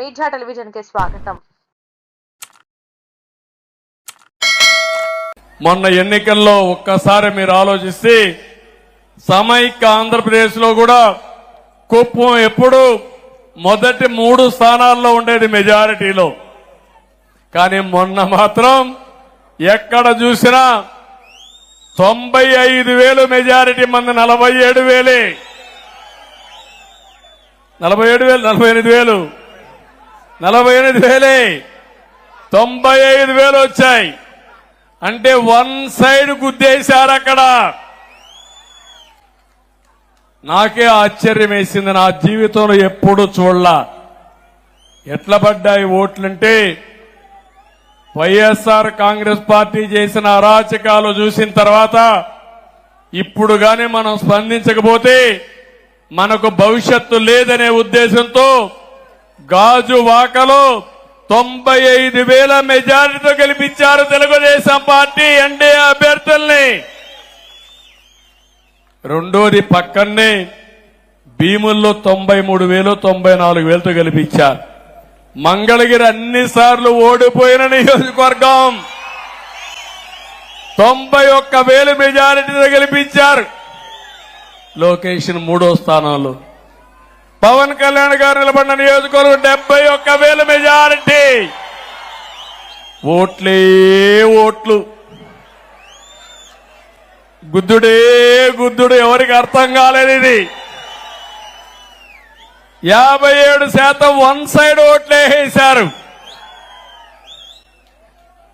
Media టెలివిజన్కి స్వాగతం. మొన్న ఎన్నికల్లో ఒక్కసారి మీరు ఆలోచిస్తే సమైక్య ఆంధ్రప్రదేశ్లో కూడా కుప్పం ఎప్పుడు మొదటి మూడు స్థానాల్లో ఉండేది మెజారిటీలో. కానీ మొన్న మాత్రం ఎక్కడ చూసినా తొంభై ఐదు వేలు మెజారిటీ మంది నలభై ఏడు వేలే. నలభై ఏడు వేలు నలభై ఎనిమిది వేలు. నలభై ఎనిమిది వేలే. తొంభై ఐదు వేలు వచ్చాయి. అంటే వన్ సైడ్ గుద్దేశారు అక్కడ. నాకే ఆశ్చర్యం వేసింది నా జీవితంలో ఎప్పుడు చూడలా. ఎట్లా పడ్డాయి ఓట్లంటే వైఎస్ఆర్ కాంగ్రెస్ పార్టీ చేసిన అరాచకాలు చూసిన తర్వాత ఇప్పుడు గాని మనం స్పందించకపోతే మనకు భవిష్యత్తు లేదనే ఉద్దేశంతో గాజు వాకలో తొంభై ఐదు వేల మెజారిటీతో గెలిపించారు తెలుగుదేశం పార్టీ ఎన్డీఏ అభ్యర్థుల్ని. రెండోది పక్కనే భీముల్లో తొంభై మూడు వేలు తొంభై నాలుగు వేలతో గెలిపించారు. మంగళగిరి అన్ని సార్లు ఓడిపోయిన నియోజకవర్గం. తొంభై ఒక్క వేలు మెజారిటీతో గెలిపించారు. లోకేష్ మూడో స్థానంలో. పవన్ కళ్యాణ్ గారు నిలబడిన నియోజకవర్గం డెబ్బై ఒక్క వేల మెజారిటీ. ఓట్లే ఓట్లు. గుద్దుడే గుద్దుడు ఎవరికి అర్థం కాలేదు ఇది. యాభై ఏడు శాతం వన్ సైడ్ ఓట్లే వేశారు.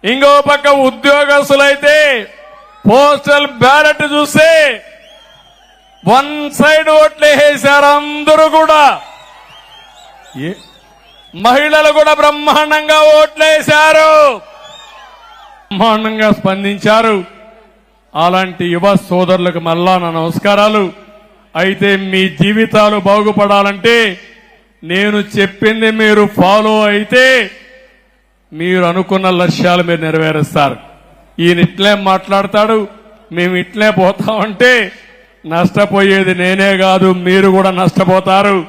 ఇంకో పక్క ఉద్యోగస్తులైతే పోస్టల్ బ్యాలెట్ చూస్తే వన్ సైడ్ ఓట్లు వేసారు అందరూ కూడా. ఏ- మహిళలు కూడా బ్రహ్మాండంగా ఓట్లేశారు బ్రహ్మాండంగా స్పందించారు. అలాంటి యువ సోదరులకు మళ్ళా నా నమస్కారాలు. అయితే మీ జీవితాలు బాగుపడాలంటే నేను చెప్పింది మీరు ఫాలో అయితే మీరు అనుకున్న లక్ష్యాలు మీరు నెరవేరుస్తారు. ఈయన ఇట్లే మాట్లాడతాడు మేము ఇట్లే పోతామంటే నష్టపోయేది నేనే కాదు మీరు కూడా నష్టపోతారు.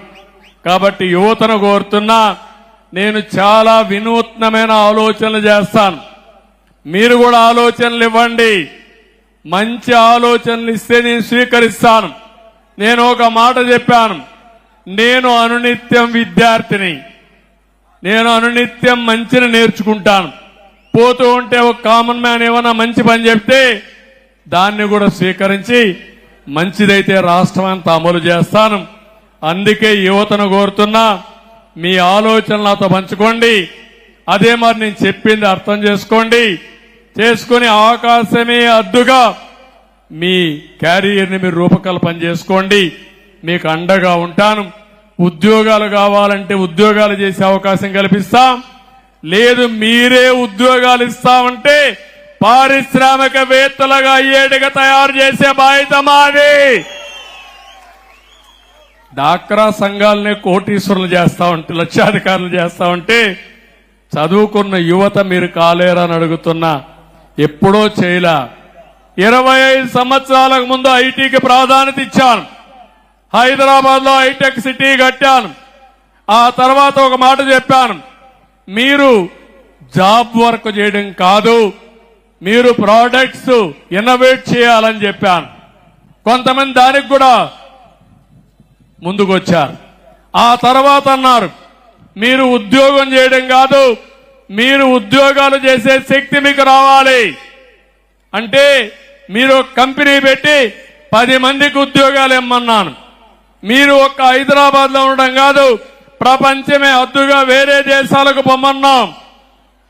కాబట్టి యువతను కోరుతున్నా నేను చాలా వినూత్నమైన ఆలోచనలు చేస్తాను. మీరు కూడా ఆలోచనలు ఇవ్వండి. మంచి ఆలోచనలు ఇస్తే నేను స్వీకరిస్తాను. నేను ఒక మాట చెప్పాను. నేను అనునిత్యం విద్యార్థిని. నేను అనునిత్యం మంచిని నేర్చుకుంటాను. పోతూ ఉంటే ఒక కామన్ మ్యాన్ ఏమన్నా మంచి పని చెప్తే దాన్ని కూడా స్వీకరించి మంచిదైతే రాష్ట్రం అంతా అమలు చేస్తాను. అందుకే యువతను కోరుతున్నా మీ ఆలోచనలు నాతో పంచుకోండి. అదే మరి నేను చెప్పింది అర్థం చేసుకోండి. చేసుకుని అవకాశమే అద్దుగా మీ క్యారియర్ని మీరు రూపకల్పన చేసుకోండి. మీకు అండగా ఉంటాను. ఉద్యోగాలు కావాలంటే ఉద్యోగాలు చేసే అవకాశం కల్పిస్తాం. లేదు మీరే ఉద్యోగాలు ఇస్తామంటే పారిశ్రామికవేత్తలుగా అయ్యేట్టుగా తయారు చేసే బాధ్యత మాది. డాక్రా సంఘాలనే కోటీశ్వరులు చేస్తా ఉంటే లక్షాధికారులు చేస్తా ఉంటే చదువుకున్న యువత మీరు కాలేరని అడుగుతున్నా ఎప్పుడో చేయలా. ఇరవై ఐదు సంవత్సరాలకు ముందు ఐటీకి ప్రాధాన్యత ఇచ్చాను. హైదరాబాద్లో హైటెక్ సిటీ కట్టాను. ఆ తర్వాత ఒక మాట చెప్పాను. మీరు జాబ్ వర్క్ చేయడం కాదు. మీరు ప్రోడక్ట్స్ ఇన్నోవేట్ చేయాలని చెప్పాను. కొంతమంది దానికి కూడా ముందుకొచ్చారు. ఆ తర్వాత అన్నారు మీరు ఉద్యోగం చేయడం కాదు మీరు ఉద్యోగాలు చేసే శక్తి మీకు రావాలి. అంటే మీరు కంపెనీ పెట్టి పది మందికి ఉద్యోగాలు ఇమ్మన్నాను. మీరు ఒక్క హైదరాబాద్లో ఉండడం కాదు ప్రపంచమే అద్దుగా వేరే దేశాలకు పొమ్మన్నాం.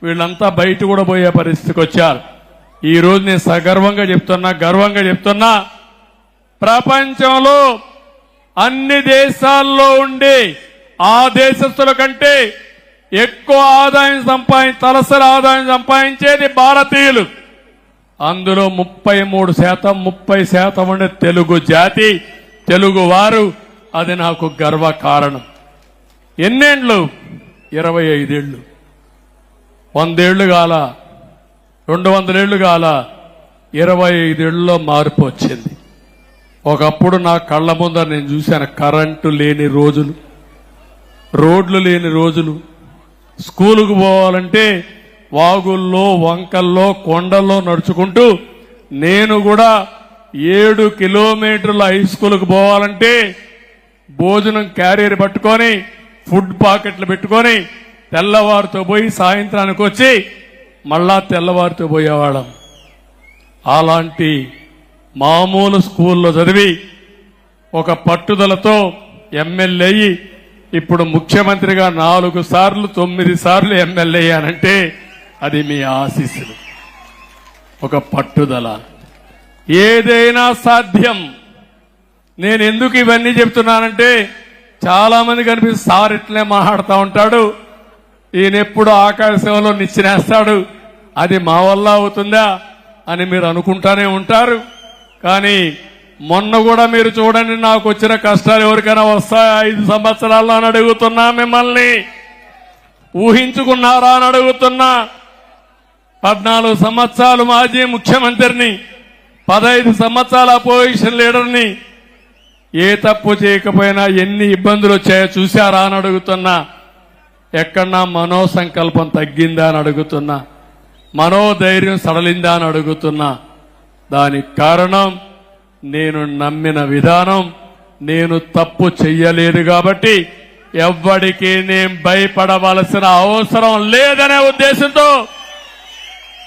వీళ్ళంతా బయట కూడా పోయే పరిస్థితికి వచ్చారు. ఈ నేను సగర్వంగా చెప్తున్నా గర్వంగా చెప్తున్నా ప్రపంచంలో అన్ని దేశాల్లో ఉండి ఆ దేశస్తుల కంటే ఎక్కువ ఆదాయం సంపాదించి తలసరి ఆదాయం సంపాదించేది భారతీయులు. అందులో ముప్పై మూడు శాతం ముప్పై శాతం ఉండే తెలుగు జాతి తెలుగు వారు. అది నాకు గర్వ కారణం. ఎన్నేండ్లు? ఇరవై ఐదేళ్ళు వందేళ్ళు కాల రెండు వందలేళ్ళు కాల ఇరవై ఐదేళ్ళలో మార్పు వచ్చింది. ఒకప్పుడు నా కళ్ళ ముందర నేను చూశాను కరెంటు లేని రోజులు రోడ్లు లేని రోజులు. స్కూలుకు పోవాలంటే వాగుల్లో వంకల్లో కొండల్లో నడుచుకుంటూ నేను కూడా ఏడు కిలోమీటర్ల హై స్కూల్కి పోవాలంటే భోజనం క్యారియర్ పట్టుకొని ఫుడ్ పాకెట్లు పెట్టుకొని తెల్లవారితో పోయి సాయంత్రానికి వచ్చి మళ్ళా తెల్లవారితో పోయేవాళ్ళం. అలాంటి మామూలు స్కూల్లో చదివి ఒక పట్టుదలతో ఎమ్మెల్యే ఇప్పుడు ముఖ్యమంత్రిగా నాలుగు సార్లు తొమ్మిది సార్లు ఎమ్మెల్యే అనంటే అది మీ ఆశీస్సులు. ఒక పట్టుదల. ఏదైనా సాధ్యం. నేను ఎందుకు ఇవన్నీ చెప్తున్నానంటే చాలా మంది కనిపిస్తుంది సార్ ఇట్లే మాట్లాడుతూ ఉంటాడు ఈయన ఎప్పుడు ఆకాశంలో నిచ్చినేస్తాడు? అది మా వల్ల అవుతుందా అని మీరు అనుకుంటానే ఉంటారు. కానీ మొన్న కూడా మీరు చూడండి నాకు వచ్చిన కష్టాలు ఎవరికైనా వస్తాయా? ఐదు సంవత్సరాల్లో అని అడుగుతున్నా మిమ్మల్ని. ఊహించుకున్నారా అని అడుగుతున్నా. పద్నాలుగు సంవత్సరాలు మాజీ ముఖ్యమంత్రిని పదహైదు సంవత్సరాల అపోజిషన్ లీడర్ని ఏ తప్పు చేయకపోయినా ఎన్ని ఇబ్బందులు వచ్చాయో చూశారా అని అడుగుతున్నా. ఎక్కడన్నా మనోసంకల్పం తగ్గిందా అని అడుగుతున్నా మనోధైర్యం సడలిందా అని అడుగుతున్నా దానికి కారణం నేను నమ్మిన విధానం నేను తప్పు చెయ్యలేదు కాబట్టి ఎవ్వడికి నేను భయపడవలసిన అవసరం లేదనే ఉద్దేశంతో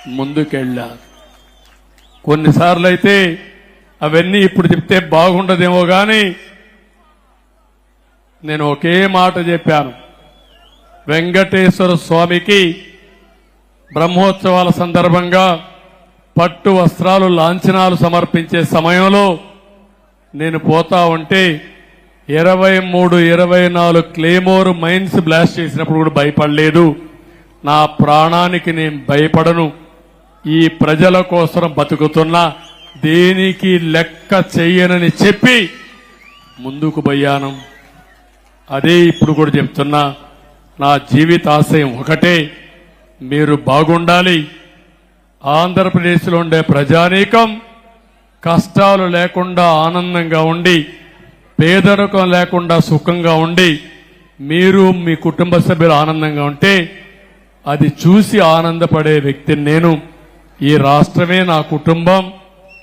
ముందుకెళ్ళా. కొన్నిసార్లు అయితే అవన్నీ ఇప్పుడు చెప్తే బాగుండదేమో కానీ నేను ఒకే మాట చెప్పాను. వెంకటేశ్వర స్వామికి బ్రహ్మోత్సవాల సందర్భంగా పట్టు వస్త్రాలు లాంఛనాలు సమర్పించే సమయంలో నేను పోతా ఉంటే ఇరవై మూడు ఇరవై నాలుగు క్లేమోర్ మైన్స్ బ్లాస్ట్ చేసినప్పుడు కూడా భయపడలేదు. నా ప్రాణానికి నేను భయపడను. ఈ ప్రజల కోసం బతుకుతున్నా దేనికి లెక్క చెయ్యనని చెప్పి ముందుకు పోయాను. అదే ఇప్పుడు కూడా చెప్తున్నా. నా జీవితాశయం ఒకటే. మీరు బాగుండాలి. ఆంధ్రప్రదేశ్లో ఉండే ప్రజానీకం కష్టాలు లేకుండా ఆనందంగా ఉండి పేదరికం లేకుండా సుఖంగా ఉండి మీరు మీ కుటుంబ సభ్యులు ఆనందంగా ఉంటే అది చూసి ఆనందపడే వ్యక్తిని నేను. ఈ రాష్ట్రమే నా కుటుంబం.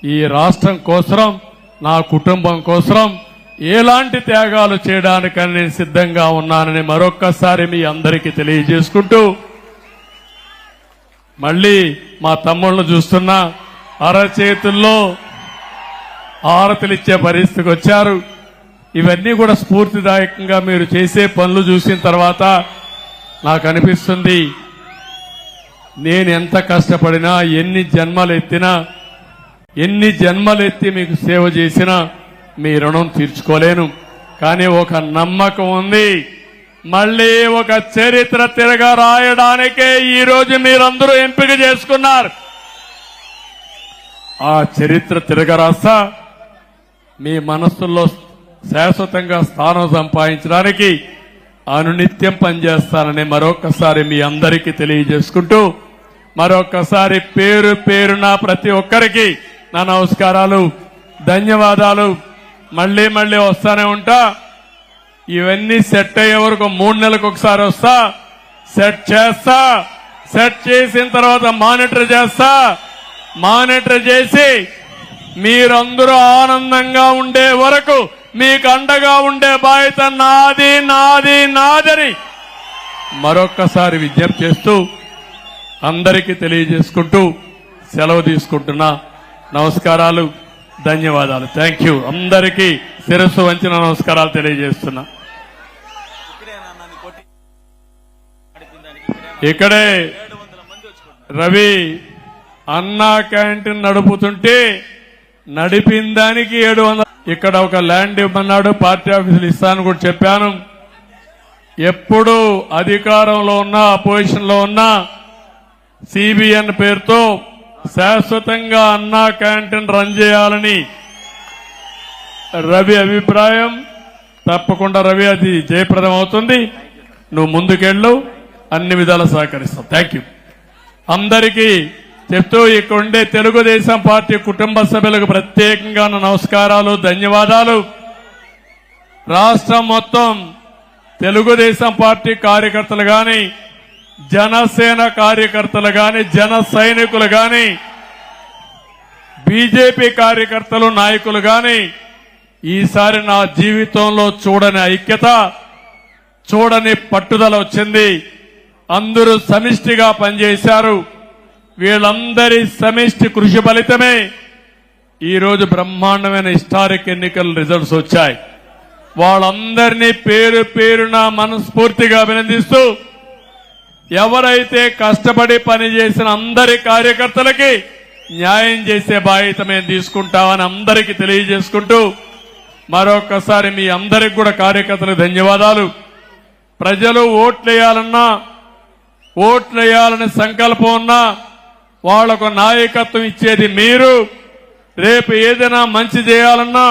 ఈ రాష్ట్రం కోసం నా కుటుంబం కోసం ఎలాంటి త్యాగాలు చేయడానికని నేను సిద్ధంగా ఉన్నానని మరొక్కసారి మీ అందరికీ తెలియజేసుకుంటూ మళ్ళీ మా తమ్ముళ్ళు చూస్తున్నా అరచేతుల్లో ఆరతులిచ్చే పరిస్థితికి వచ్చారు. ఇవన్నీ కూడా స్ఫూర్తిదాయకంగా మీరు చేసే పనులు చూసిన తర్వాత నాకు అనిపిస్తుంది నేను ఎంత కష్టపడినా ఎన్ని జన్మలు ఎత్తినా ఎన్ని జన్మలు ఎత్తి మీకు సేవ చేసినా మీ రుణం తీర్చుకోలేను. కానీ ఒక నమ్మకం ఉంది. మళ్ళీ ఒక చరిత్ర తిరగ రాయడానికే ఈరోజు మీరందరూ ఎంపిక చేసుకున్నారు. ఆ చరిత్ర తిరగ రాస్తా మీ మనస్సుల్లో శాశ్వతంగా స్థానం సంపాదించడానికి అనునిత్యం పనిచేస్తానని మరొకసారి మీ అందరికీ తెలియజేసుకుంటూ మరొకసారి పేరు పేరున ప్రతి ఒక్కరికి నా నమస్కారాలు ధన్యవాదాలు. మళ్ళీ మళ్ళీ వస్తానే ఉంటా. ఇవన్నీ సెట్ అయ్యే వరకు మూడు నెలలకు ఒకసారి వస్తా. సెట్ చేస్తా. సెట్ చేసిన తర్వాత మానిటర్ చేస్తా. మానిటర్ చేసి మీరందరూ ఆనందంగా ఉండే వరకు మీకు అండగా ఉండే బాధ్యత నాది నాది నాదని మరొక్కసారి విజ్ఞప్తి చేస్తూ అందరికీ తెలియజేసుకుంటూ సెలవు తీసుకుంటున్నా. నమస్కారాలు. ధన్యవాదాలు. థ్యాంక్ యూ అందరికీ శిరస్సు వంచిన నమస్కారాలు తెలియజేస్తున్నా. ఇక్కడే రవి అన్నా క్యాంటీన్ నడుపుతుంటే నడిపిన దానికి ఏడు వందల ఇక్కడ ఒక ల్యాండ్ ఇవ్వమన్నాడు పార్టీ ఆఫీసులు ఇస్తాను కూడా చెప్పాను. ఎప్పుడు అధికారంలో ఉన్నా అపోజిషన్లో ఉన్నా సిబిఎన్ పేరుతో శాశ్వతంగా అన్నా క్యాంటీన్ రన్ చేయాలని రవి అభిప్రాయం. తప్పకుండా రవి అది జయప్రదం అవుతుంది. నువ్వు ముందుకెళ్ళు. అన్ని విధాలు సహకరిస్తావు థ్యాంక్ యూ అందరికీ చెప్తూ ఇక్కడ ఉండే తెలుగుదేశం పార్టీ కుటుంబ సభ్యులకు ప్రత్యేకంగా నమస్కారాలు ధన్యవాదాలు. రాష్ట్రం మొత్తం తెలుగుదేశం పార్టీ కార్యకర్తలు కానీ జనసేన కార్యకర్తలు గాని జన సైనికులు గాని బీజేపీ కార్యకర్తలు నాయకులు గాని ఈసారి నా జీవితంలో చూడని ఐక్యత చూడని పట్టుదల వచ్చింది. అందరూ సమిష్టిగా పనిచేశారు. వీళ్ళందరి సమిష్టి కృషి ఫలితమే ఈరోజు బ్రహ్మాండమైన హిస్టారిక్ ఎన్నికల రిజల్ట్స్ వచ్చాయి. వాళ్ళందరినీ పేరు పేరున మనస్ఫూర్తిగా అభినందిస్తూ ఎవరైతే కష్టపడి పనిచేసిన అందరి కార్యకర్తలకి న్యాయం చేసే బాధ్యత మేము తీసుకుంటామని అందరికీ తెలియజేసుకుంటూ మరొకసారి మీ అందరికి కూడా కార్యకర్తలకు ధన్యవాదాలు. ప్రజలు ఓట్లేయాలన్నా ఓట్లేయాలనే సంకల్పం ఉన్నా వాళ్ళకు నాయకత్వం ఇచ్చేది మీరు. రేపు ఏదైనా మంచి చేయాలన్నా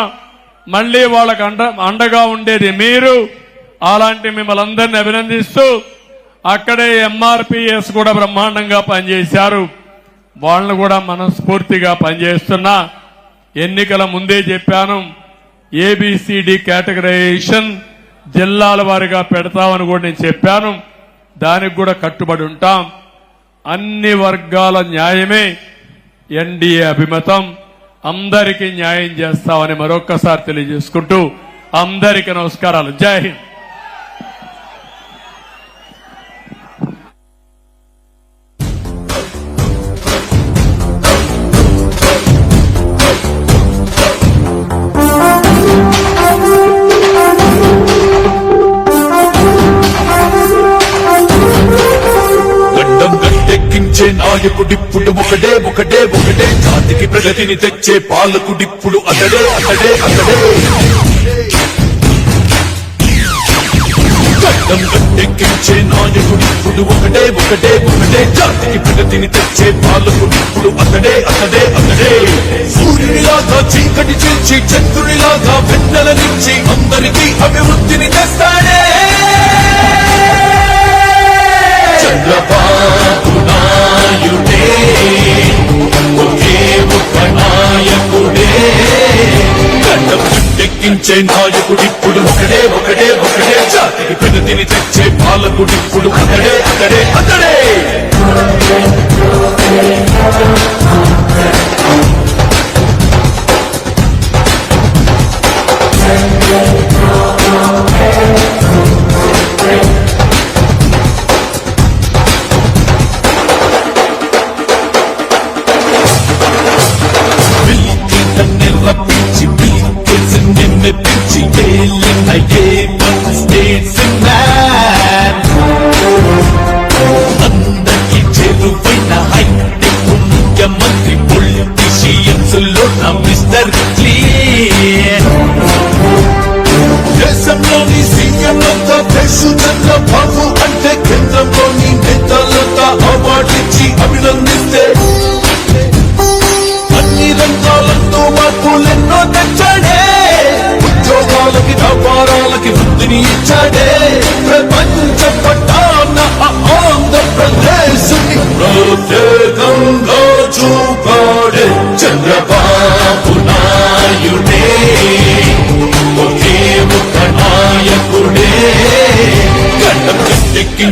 మళ్ళీ వాళ్ళకు అండ అండగా ఉండేది మీరు. అలాంటి మిమ్మల్ని అందరినీ అభినందిస్తూ అక్కడే ఎంఆర్పిఎస్ కూడా బ్రహ్మాండంగా పనిచేశారు. వాళ్ళను కూడా మనస్ఫూర్తిగా పనిచేస్తున్నా. ఎన్నికల ముందే చెప్పాను ఏబిసిడి కేటగరైజేషన్ జిల్లాల వారిగా పెడతామని కూడా నేను చెప్పాను. దానికి కూడా కట్టుబడి ఉంటాం. అన్ని వర్గాల న్యాయమే ఎన్డీఏ అభిమతం. అందరికీ న్యాయం చేస్తామని మరొక్కసారి తెలియజేసుకుంటూ అందరికీ నమస్కారాలు. జై హింద్. నాయకుడిప్పుడు ఒకడే ఒకడే ఒకడే జాతికి ప్రగతిని తెచ్చే పాలకుడిప్పుడు అతడే అతడే అతడే. గడ్డం గట్టెక్కించే నాయకుడిప్పుడు ఒకటే ఒకటే ఒకటే. జాతికి ప్రగతిని తెచ్చే పాలకుడిప్పుడు అతడే అతడే అతడే. సూర్యునిలాగా చీకటి చేర్చి చంద్రునిలాగా వెన్నెల నుంచి అందరికీ అభివృద్ధిని తెస్తాడే. చంద్రబాబు నాయుడే ఒకే ఒక నాయకుడే గడ్డం చుట్టెక్కించే నాయకుడిప్పుడు ఒకడే ఒకడే ఒకడే జాతికి ప్రగతిని తెచ్చే పాలకుడిప్పుడు అతడే అతడే అతడే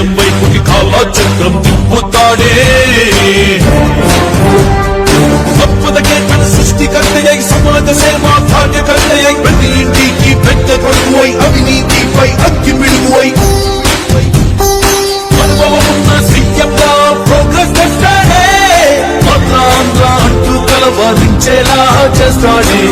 హృదయం వైపుకి కాలాచక్రం తిప్పుతాడే? సంపదకే తన సృష్టికర్తయ్యై సమాజ సేవా కార్యకర్తయ్యై ప్రతి ఇంటికి పెద్ద కొడుకువై అవినీతిపై అగ్గి మిడుగువై. అనుభవమున్న ప్రోగ్రెస్ తెస్తాడే అంటూ కలవరించేలా చేస్తాడే.